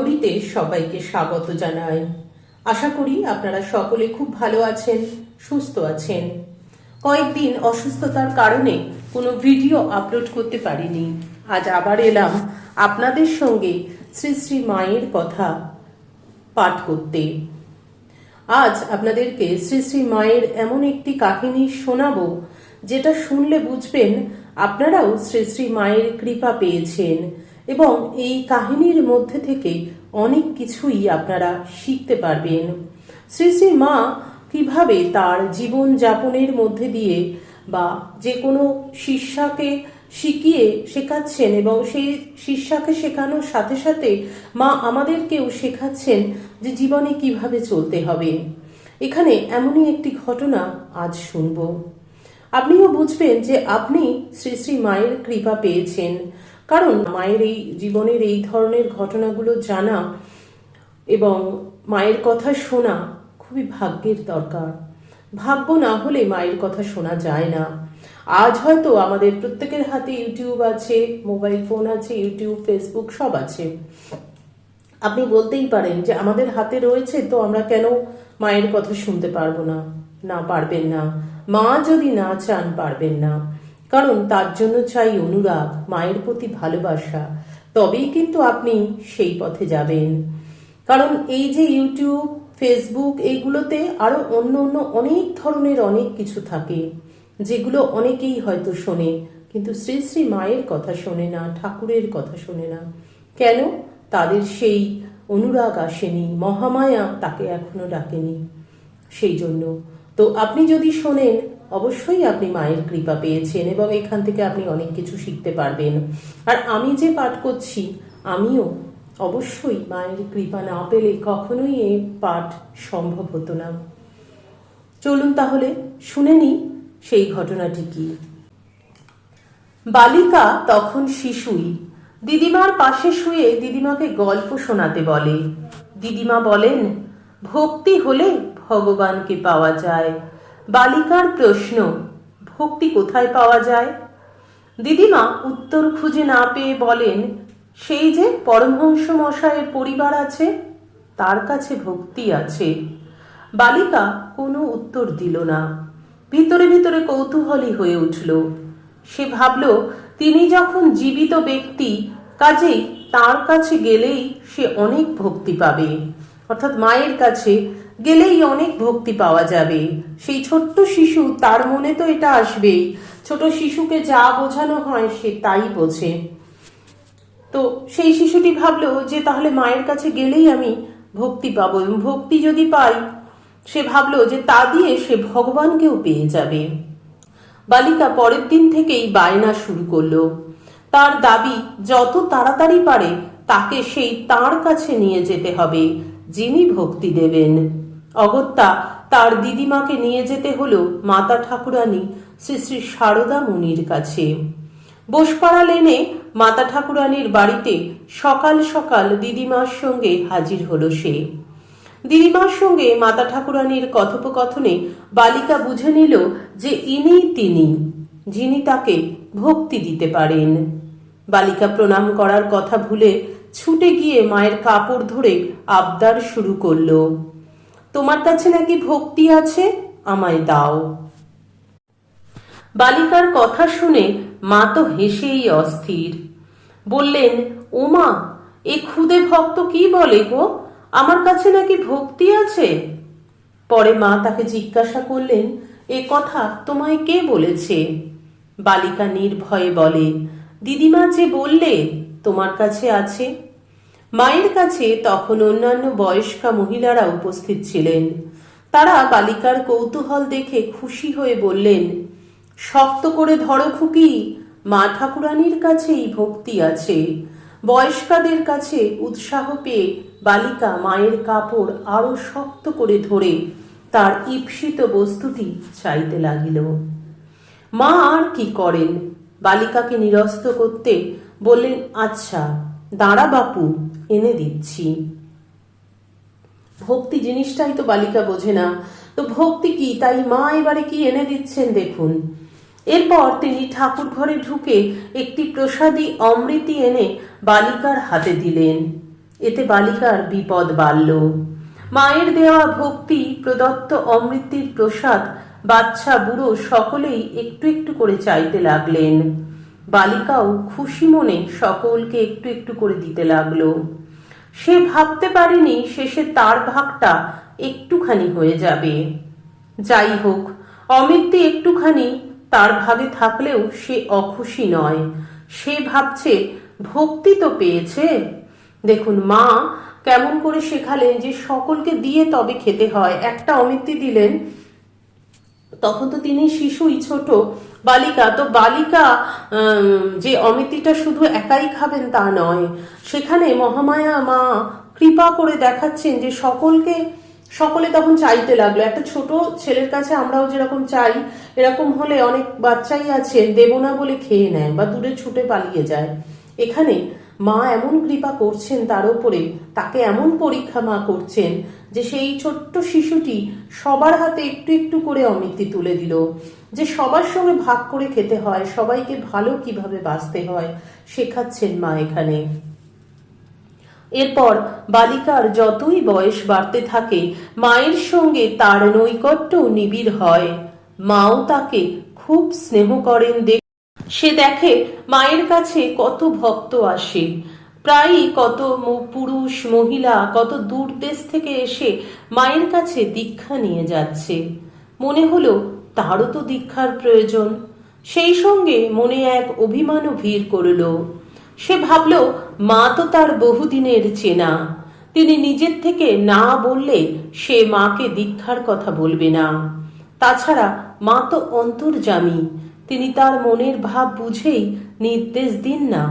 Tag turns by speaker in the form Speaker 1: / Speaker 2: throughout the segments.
Speaker 1: নগরীতে সবাইকে স্বাগত জানাই। আশা করি আপনারা সকলে খুব ভালো আছেন, সুস্থ আছেন। কয়েকদিন অসুস্থতার কারণে কোনো ভিডিও আপলোড করতে পারিনি। আজ আবার এলাম আপনাদের সঙ্গে শ্রী শ্রী মায়ের কথা পাঠ করতে। আজ আপনাদেরকে শ্রী শ্রী মায়ের এমন একটি কাহিনী শোনাবো, যেটা শুনলে বুঝবেন আপনারাও শ্রী শ্রী মায়ের কৃপা পেয়েছেন এবং এই কাহিনীর মধ্যে থেকে অনেক কিছুই আপনারা শিখতে পারবেন। শ্রী শ্রী মা কীভাবে তার জীবন যাপনের মধ্যে দিয়ে বা যে কোনো শিষ্যাকে শিখিয়ে শেখাচ্ছেন এবং সেই শিষ্যাকে শেখানোর সাথে সাথে মা আমাদেরকেও শেখাচ্ছেন যে জীবনে কীভাবে চলতে হবে। এখানে এমনই একটি ঘটনা আজ শুনব। আপনিও বুঝবেন যে আপনি শ্রী শ্রী মায়ের কৃপা পেয়েছেন। কারণ মায়ের এই জীবনের এই ধরনের ঘটনাগুলো জানা এবং মায়ের কথা শোনা খুবই ভাগ্যের দরকার। ভাগ্য না হলে মায়ের কথা শোনা যায় না। আজ হয়তো আমাদের প্রত্যেকের হাতে ইউটিউব আছে, মোবাইল ফোন আছে, ইউটিউব, ফেসবুক সব আছে। আপনি বলতেই পারেন যে আমাদের হাতে রয়েছে তো আমরা কেন মায়ের কথা শুনতে পারব না না পারবেন না। মা যদি না চান পারবেন না। কারণ তার জন্য চাই অনুরাগ, মায়ের প্রতি ভালোবাসা। তবেই কিন্তু আপনি সেই পথে যাবেন। কারণ এই যে ইউটিউব, ফেসবুক এইগুলোতে আরও অন্য অন্য অনেক ধরনের অনেক কিছু থাকে, যেগুলো অনেকেই হয়তো শোনে, কিন্তু শ্রী শ্রী মায়ের কথা শোনে না, ঠাকুরের কথা শোনে না। কেন? তাদের সেই অনুরাগ আসেনি, মহামায়া তাকে এখনও ডাকেনি। সেই জন্য। তো আপনি যদি শোনেন অবশ্যই আপনি মায়ের কৃপা পেয়েছেন এবং এখান থেকে আপনি অনেক কিছু শিখতে পারবেন। আর আমি যে পাঠ করছি, আমিও অবশ্যই মায়ের কৃপা না পেলে কখনোই এ পাঠ সম্ভব হতো না। চলুন তাহলে শুনে নি সেই ঘটনাটি কি। বালিকা তখন শিশুই। দিদিমার পাশে শুয়ে দিদিমাকে গল্প শোনাতে বলে। দিদিমা বলেন, ভক্তি হলে ভগবানকে পাওয়া যায়। বালিকার প্রশ্ন, ভক্তি কোথায় পাওয়া যায়? দিদিমা উত্তর খুঁজে না পেয়ে বলেন, সেই যে পরমহংস মশায়ের পরিবার আছে, তার কাছে ভক্তি আছে। বালিকা কোনো উত্তর দিল না। ভিতরে ভিতরে কৌতূহলী হয়ে উঠল। সে ভাবল, তিনি যখন জীবিত ব্যক্তি, কাজেই তার কাছে গেলেই সে অনেক ভক্তি পাবে। অর্থাৎ মায়ের কাছে গেলেই অনেক ভক্তি পাওয়া যাবে। সেই ছোট্ট শিশু, তার মনে তো এটা আসবেই। ছোট শিশুকে যা বোঝানো হয়, সে তাই বোঝে। তো সেই শিশুটি ভাবলো যে তাহলে মায়ের কাছে গেলেই আমি ভক্তি পাবো এবং ভক্তি যদি পাই, সে ভাবলো যে তা দিয়ে সে ভগবানকেও পেয়ে যাবে। বালিকা পরের দিন থেকেই বায়না শুরু করল। তার দাবি, যত তাড়াতাড়ি পারে, তাকে সেই তার কাছে নিয়ে যেতে হবে, যিনি ভক্তি দেবেন। অগত্যা তার দিদিমাকে নিয়ে যেতে হল মাতা ঠাকুরানী শ্রী শ্রী সারদা মুনির কাছে। বোসপাড়া লেনে মাতা ঠাকুরানীর বাড়িতে সকাল সকাল দিদিমার সঙ্গে হাজির হল সে। দিদিমার সঙ্গে মাতা ঠাকুরানীর কথোপকথনে বালিকা বুঝে নিল যে ইনি তিনি, যিনি তাকে ভক্তি দিতে পারেন। বালিকা প্রণাম করার কথা ভুলে ছুটে গিয়ে মায়ের কাপড় ধরে আবদার শুরু করল। তোমার কাছে নাকি ভক্তি আছে? আমায় দাও। বালিকার কথা শুনে মা তো হেসেই অস্থির। বললেন, ওমা, এ খুদে ভক্ত কি বলে গো? আমার কাছে নাকি ভক্তি আছে? পরে মা তাকে জিজ্ঞাসা করলেন, এ কথা তোমায় কে বলেছে? বালিকা নির্ভয়ে বলে, দিদিমা যে বললে তোমার কাছে আছে মায়ের কাছে তখন অন্যান্য বয়স্কা মহিলারা উপস্থিত ছিলেন। তারা বালিকার কৌতূহল দেখে খুশি হয়ে বললেন, শক্ত করে ধরো খুকি, মা ঠাকুরানীর কাছেই ভক্তি আছে। বয়স্কাদের কাছে উৎসাহ পেয়ে বালিকা মায়ের কাপড় আরও শক্ত করে ধরে তার ঈপ্সিত বস্তুটি চাইতে লাগিল। মা আর কি করেন? বালিকাকে নিরস্ত করতে বললেন আচ্ছা দাঁড়া বাপু, এনে দিচ্ছি। ভক্তি জিনিসটাই তো বালিকা বোঝে না। তো ভক্তি কি? তাই মা এবারে কি এনে দিচ্ছেন দেখুন। এরপর তিনি ঠাকুর ঘরে ঢুকে একটি প্রসাদী অমৃতি এনে বালিকার হাতে দিলেন। এতে বালিকার বিপদ বাড়ল। মায়ের দেওয়া ভক্তি, প্রদত্ত অমৃতির প্রসাদ বাচ্চা বুড়ো সকলেই একটু একটু করে চাইতে লাগলেন। বালিকাও খুশি মনে সকলকে একটু একটু করে দিতে লাগল। সে ভাবতে পারেনি শেষে তার ভাগটা একটুখানি হয়ে যাবে। যাই হোক, অমৃতি একটুখানি তার ভাগে থাকলেও সে অখুশি নয়। সে ভাবছে, ভক্তি তো পেয়েছে। দেখুন মা কেমন করে শেখালেন যে সকলকে দিয়ে তবে খেতে হয়। একটা অমৃতি দিলেন তখন তো তিনি শিশুই, ছোট বালিকা। তো বালিকা যে অমিতিটা শুধু একাই খাবেন তা নয়, সেখানে মহামায়া মা কৃপা করে দেখাচ্ছেন যে সকলকে, সকলে তখন চাইতে লাগল। একটা ছোট ছেলের কাছে আমরাও যেরকম চাই, এরকম হলে অনেক বাচ্চাই আছে, দেব না বলে খেয়ে নেয় বা দূরে ছুটে পালিয়ে যায়। এখানে মা এমন কৃপা করছেন তার উপরে, তাকে এমন পরীক্ষা মা করছেন যে সেই ছোট্ট শিশুটি সবার হাতে একটু একটু করে অমৃতি তুলে দিল। যে সবার সঙ্গে ভাগ করে খেতে হয়, সবাইকে ভালো কীভাবে বাঁচতে হয়, শেখাচ্ছেন মা এখানে। এরপর বালিকার যতই বয়স বাড়তে থাকে, মায়ের সঙ্গে তার নৈকট্য নিবিড় হয়। মাও তাকে খুব স্নেহ করেন, দেখ সে দেখে মায়ের কাছে কত ভক্ত আসে। প্রায়ই কত পুরুষ, মহিলা, কত দূর দেশ থেকে এসে মায়ের কাছে দীক্ষা নিয়ে যাচ্ছে। মনে হলো তারও তো দীক্ষার প্রয়োজন। সেই সঙ্গে মনে এক অভিমানও ভিড় করল। সে ভাবল, মা তো তার বহুদিনের চেনা। তিনি নিজের থেকে না বললে সে মাকে দীক্ষার কথা বলবে না। তাছাড়া মা তো অন্তর্জামী তিনি তার মনের ভাব বুঝেই নির্দেশ দিন না।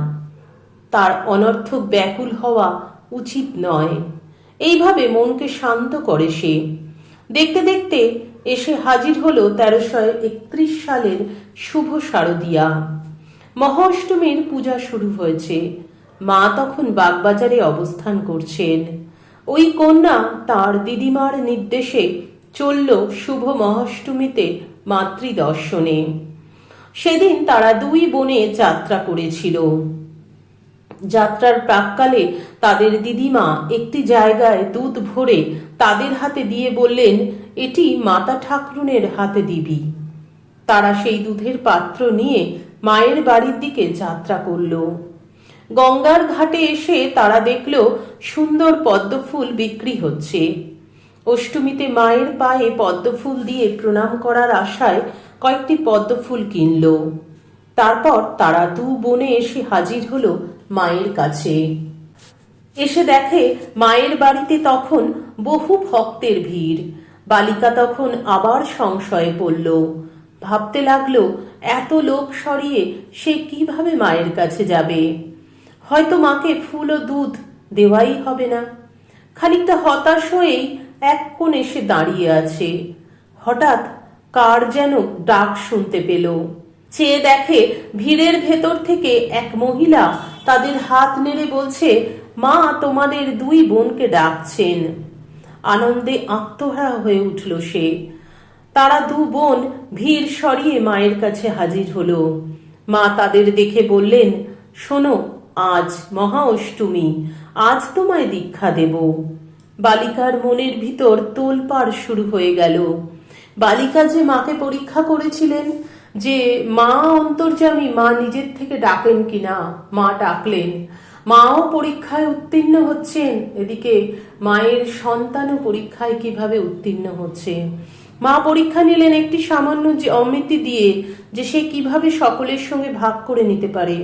Speaker 1: তার অনর্থক ব্যাকুল হওয়া উচিত নয়। এইভাবে মনকে শান্ত করে সে। দেখতে দেখতে এসে হাজির হলো তেরোশো একত্রিশ সালের শুভ শারদিয়া। মহাষ্টমীর পূজা শুরু হয়েছে। মা তখন বাগবাজারে অবস্থান করছেন। ওই কন্যা তার দিদিমার নির্দেশে চলল শুভ মহাষ্টমীতে মাতৃদর্শনে। সেদিন তারা দুই বনে যাত্রা করেছিল। যাত্রার প্রাককালে তাদের দিদিমা একটি জায়গায় দুধ ভরে তাদের হাতে দিয়ে বললেন, এটি মাতা ঠাকরুনের হাতে দিবি। তারা সেই দুধের পাত্র নিয়ে মায়ের বাড়ির দিকে যাত্রা করল। গঙ্গার ঘাটে এসে তারা দেখল, সুন্দর পদ্মফুল বিক্রি হচ্ছে। অষ্টমীতে মায়ের পায়ে পদ্মফুল দিয়ে প্রণাম করার আশায় কয়েকটি পদ্ম ফুল কিনল। তারপর তারা দু বনে এসে হাজির হলো মায়ের কাছে। এসে দেখে মায়ের বাড়িতে তখন বহু ভক্তের ভিড়। বালিকা তখন আবার সংশয়ে পড়ল। ভাবতে লাগল, এত লোক সরিয়ে সে কীভাবে মায়ের কাছে যাবে? হয়তো মাকে ফুল ও দুধ দেওয়াই হবে না। খানিকটা হতাশ হয়েই এক কোণ এসে দাঁড়িয়ে আছে। হঠাৎ কার যেন ডাক শুনতে পেল। চেয়ে দেখে ভিড়ের ভেতর থেকে এক মহিলা তাদের হাত নেড়ে বলছে, মা, তোমাদের দুই বোনকে ডাকছেন। আনন্দে আত্মহারা হয়ে উঠল সে। তারা দু বোন ভিড় সরিয়ে মায়ের কাছে হাজির হলো। মা তাদের দেখে বললেন, শোনো, আজ মহা অষ্টমী, আজ তোমায় দীক্ষা দেব। বালিকার মনের ভিতর তোলপাড় শুরু হয়ে গেল। বালিকা যে মাকে পরীক্ষা করেছিলেন যে মা অন্তর্যামী, মা নিজের থেকে ডাকেন কিনা, মা ডাকলেন। মাও পরীক্ষায় উত্তীর্ণ হচ্ছেন। এদিকে মায়ের সন্তানও পরীক্ষায় কীভাবে উত্তীর্ণ হচ্ছে? মা পরীক্ষা নিলেন একটি সামান্য যে অমৃতি দিয়ে, যে সে কীভাবে সকলের সঙ্গে ভাগ করে নিতে পারে।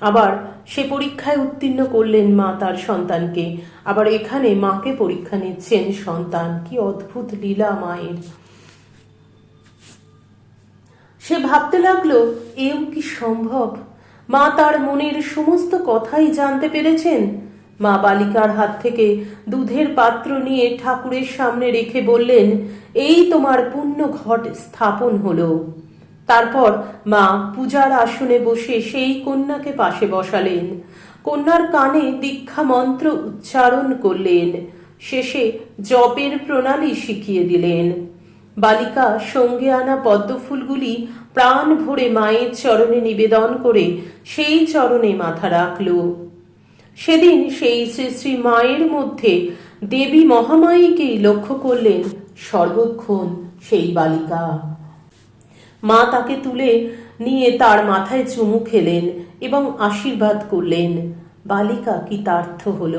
Speaker 1: আবার সে পরীক্ষায় উত্তীর্ণ করলেন মা তার সন্তানকে। আবার এখানে মাকে পরীক্ষা নিচ্ছেন সন্তান। কি অদ্ভুত লীলা মায়ের। সে ভাবতে লাগল, এও কি সম্ভব? মা তার মনের সমস্ত কথাই জানতে পেরেছেন। মা বালিকার হাত থেকে দুধের পাত্র নিয়ে ঠাকুরের সামনে রেখে বললেন, এই তোমার পুণ্য ঘট স্থাপন হলো। তারপর মা পূজার আসনে বসে সেই কন্যাকে পাশে বসালেন। কন্যার কানে দীক্ষা মন্ত্র উচ্চারণ করলেন। শেষে জপের প্রণালী শিখিয়ে দিলেন। বালিকা সঙ্গে আনা পদ্মফুলগুলি প্রাণ ভরে মায়ের চরণে নিবেদন করে সেই চরণে মাথা রাখল। সেদিন সেই শ্রী শ্রী মায়ের মধ্যে দেবী মহামায়ীকেই লক্ষ্য করলেন সর্বক্ষণ সেই বালিকা। মা তাকে তুলে নিয়ে তার মাথায় চুমু খেলেন এবং আশীর্বাদ করলেন। বালিকা কি তার্থ হল?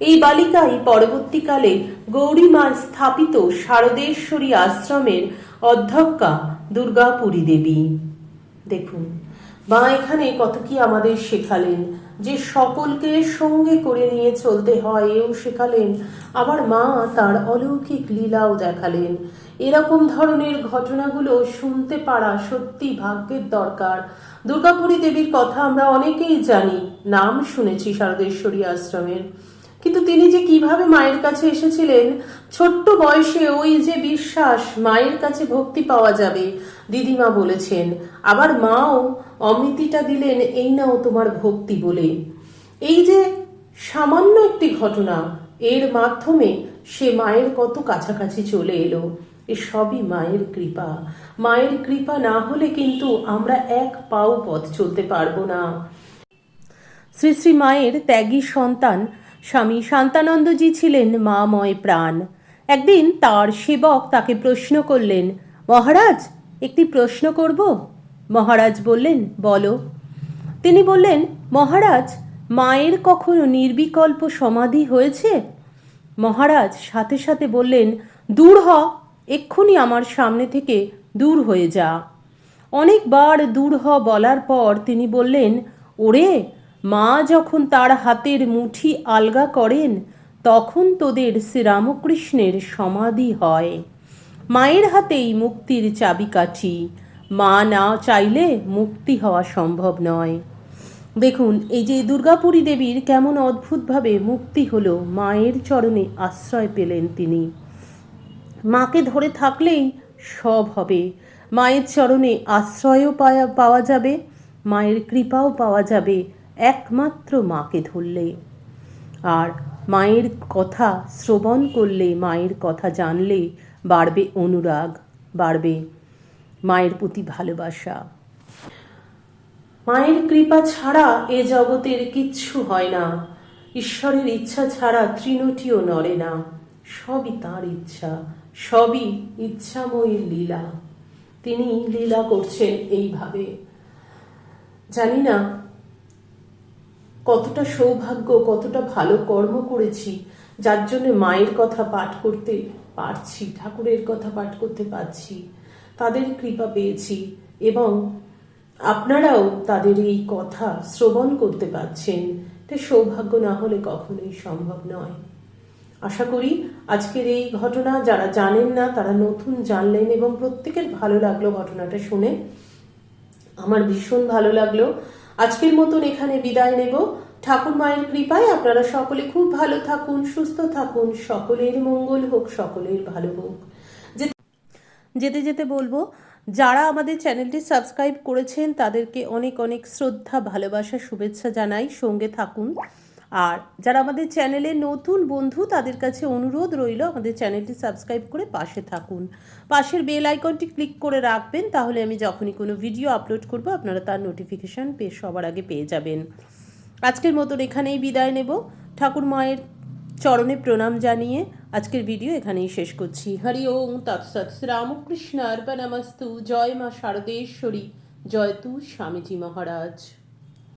Speaker 1: এই বালিকাই পরবর্তীকালে গৌরীমার স্থাপিত শারদেশ্বরী আশ্রমের অধ্যক্ষা দুর্গাপুরী দেবী। দেখুন, মা এখানে কত কি আমাদের শেখালেন। যে সকলকে সঙ্গে করে নিয়ে চলতে হয়, এও শেখালেন। আবার মা তার অলৌকিক লীলাও দেখালেন। এরকম ধরনের ঘটনাগুলো শুনতে পারা সত্যি ভাগ্যের দরকার। দুর্গাপুরী দেবীর কথা আমরা অনেকেই জানি, নাম শুনেছি শারদেশ্বরী আশ্রমের। কিন্তু তিনি যে কীভাবে মায়ের কাছে এসেছিলেন, ছোট্ট বয়সে ওই যে বিশ্বাস মায়ের কাছে ভক্তি পাওয়া যাবে, দিদিমা বলেছেন। আবার মাও অমৃতিটা দিলেন, এই নাও তোমার ভক্তি বলে। এই যে সামান্য একটি ঘটনা, এর মাধ্যমে সে মায়ের কত কাছাকাছি চলে এলো। সবই মায়ের কৃপা। মায়ের কৃপা না হলে কিন্তু আমরা এক পাও পথ চলতে পারব না। শ্রী শ্রী মায়ের ত্যাগী সন্তান স্বামী শান্তানন্দজি ছিলেন মাময় প্রাণ। একদিন তার সেবক তাকে প্রশ্ন করলেন, মহারাজ, একটি প্রশ্ন করব? মহারাজ বললেন, বলো। তিনি বললেন, মহারাজ, মায়ের কখনো নির্বিকল্প সমাধি হয়েছে? মহারাজ সাথে সাথে বললেন, দূর হ, এক্ষুনি আমার সামনে থেকে দূর হয়ে যা। অনেকবার দূর হ বলার পর তিনি বললেন, ওরে মা যখন তার হাতের মুঠি আলগা করেন, তখন তোদের শ্রীরামকৃষ্ণের সমাধি হয়। মায়ের হাতেই মুক্তির চাবিকাঠি। মা না চাইলে মুক্তি হওয়া সম্ভব নয়। দেখুন, এই যে দুর্গাপুরী দেবীর কেমন অদ্ভুতভাবে মুক্তি হলো, মায়ের চরণে আশ্রয় পেলেন তিনি। মাকে ধরে থাকলেই সব হবে। মায়ের চরণে আশ্রয়ও পাওয়া যাবে, মায়ের কৃপাও পাওয়া যাবে। একমাত্র মাকে ধরলে। আর মায়ের কথা শ্রবণ করলে, মায়ের কথা জানলে বাড়বে অনুরাগ, বাড়বে মায়ের প্রতি ভালোবাসা। মায়ের কৃপা ছাড়া এ জগতের কিচ্ছু হয় না। ঈশ্বরের ইচ্ছা ছাড়া তৃণটিও নড়ে না। সবই তার ইচ্ছা, সবই ইচ্ছাময়ীর লীলা। তিনি লীলা করছেন এইভাবে। জানি না কতটা সৌভাগ্য, কতটা ভালো কর্ম করেছি, যার জন্য মায়ের কথা পাঠ করতে পারছি, ঠাকুরের কথা পাঠ করতে পারছি, তাদের কৃপা পেয়েছি এবং আপনারাও তাদের এই কথা শ্রবণ করতে পারছেন। এটা সৌভাগ্য না হলে কখনোই সম্ভব নয়। আশা করি আজকের এই ঘটনা যারা জানেন না, তারা নতুন জানলেন এবং প্রত্যেকের ভালো লাগল ঘটনাটা শুনে। আমার ভীষণ ভালো লাগল। আজকের মতন এখানে বিদায় নেব। ঠাকুর মায়ের কৃপায় আপনারা সকলে খুব ভালো থাকুন, সুস্থ থাকুন, সকলের মঙ্গল হোক, সকলের ভালো হোক। যেতে যেতে বলব, যারা আমাদের চ্যানেলটি সাবস্ক্রাইব করেছেন, তাদেরকে অনেক অনেক শ্রদ্ধা, ভালোবাসা, শুভেচ্ছা জানাই। সঙ্গে থাকুন। আর যারা আমাদের চ্যানেলে নতুন বন্ধু, তাদের কাছে অনুরোধ রইল আমাদের চ্যানেলটি সাবস্ক্রাইব করে পাশে থাকুন। পাশের বেল আইকনটি ক্লিক করে রাখবেন, তাহলে আমি যখনই কোনো ভিডিও আপলোড করব, আপনারা তার নোটিফিকেশান পেয়ে সবার আগে পেয়ে যাবেন। আজকের মতন এখানেই বিদায় নেব। ঠাকুর মায়ের চরণে প্রণাম জানিয়ে আজকের ভিডিও এখানেই শেষ করছি। হরি ওম তৎসৎ শ্রীরামকৃষ্ণ অর্পণমস্তু জয় মা শারদেশ্বরী। জয় তু স্বামীজি মহারাজ।